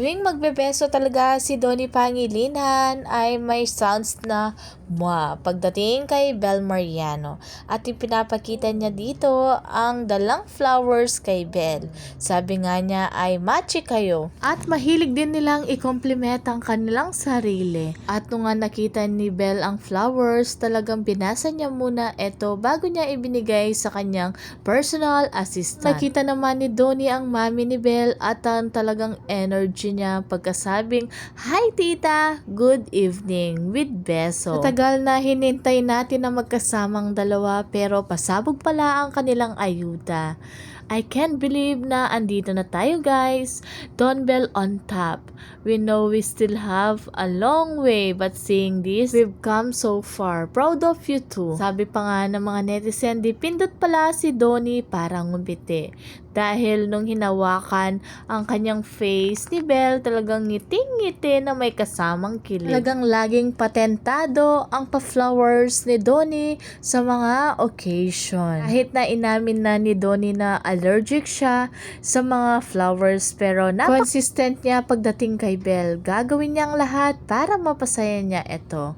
tuwing magbebeso talaga si Donnie Pangilinan ay may sounds na mwa pagdating kay Bel Mariano. At ipinapakita niya dito ang dalang flowers kay Bel. Sabi nga niya ay matchy kayo. At mahilig din nilang i-compliment ang kanilang sarili. At nung nga nakita ni Bel ang flowers, talagang binasa niya muna ito bago niya ibinigay sa kanyang personal assistant. Nakita naman ni Donnie ang mami ni Bel at ang talagang energy niya pagkasabing, Hi tita! Good evening! With beso. Matagal na hinintay natin na magkasamang dalawa pero pasabog pala ang kanilang ayuda. I can't believe na andito na tayo guys. Don Bell on top. We know we still have a long way but seeing this, we've come so far. Proud of you too. Sabi pa nga ng mga netizen, di pindot pala si Donnie parang ngumiti. Dahil nung hinawakan ang kanyang face ni Belle, talagang ngiting-ngiti na may kasamang kilig. Talagang laging patentado ang pa-flowers ni Donnie sa mga occasion. Kahit na inamin na ni Donnie na allergic siya sa mga flowers pero na consistent niya pagdating kay Belle. Gagawin niya ang lahat para mapasaya niya ito.